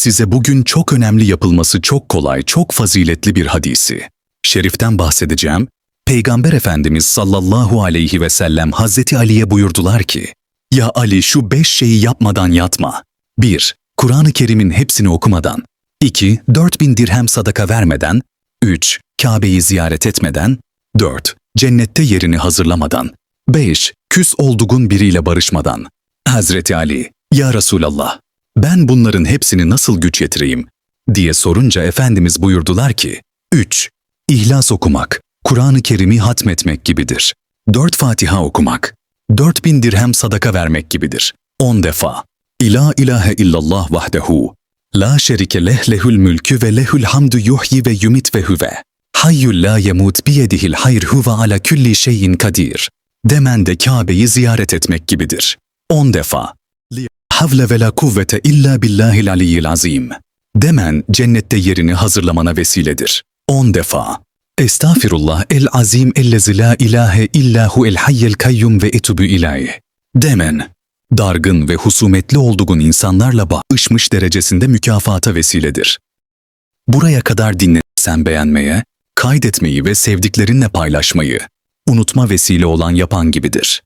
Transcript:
size bugün çok önemli yapılması çok kolay, çok faziletli bir hadisi. Şeriften bahsedeceğim. Peygamber Efendimiz sallallahu aleyhi ve sellem Hazreti Ali'ye buyurdular ki, Ya Ali şu beş şeyi yapmadan yatma. 1. Kur'an-ı Kerim'in hepsini okumadan. 2. 4000 dirhem sadaka vermeden. 3. Kabe'yi ziyaret etmeden. 4. Cennette yerini hazırlamadan. 5. Küs olduğun biriyle barışmadan. Hazreti Ali, Ya Resulallah, ben bunların hepsini nasıl güç yetireyim? diye sorunca Efendimiz buyurdular ki, 3. İhlas okumak, Kur'an-ı Kerim'i hatmetmek gibidir. 4 Fatiha okumak, 4000 dirhem sadaka vermek gibidir. 10 defa. İla ilahe illallah vahdehu. La şerike leh lehül mülkü ve lehül hamdu yuhyi ve yumit ve huve. Hayyul la yemut biyedihil hayr huve ala külli şeyin kadir. Demen de Kabe'yi ziyaret etmek gibidir. 10 defa. Havle ve la kuvvete illa billahil aliyyil azim. Demen cennette yerini hazırlamana vesiledir. 10 defa. Estağfirullah el azim ellezi la ilahe illahu el hayyel kayyum ve etubu ilahi. Demen, dargın ve husumetli olduğun insanlarla bağışmış derecesinde mükafata vesiledir. Buraya kadar dinlersen beğenmeye, kaydetmeyi ve sevdiklerinle paylaşmayı, unutma vesile olan yapan gibidir.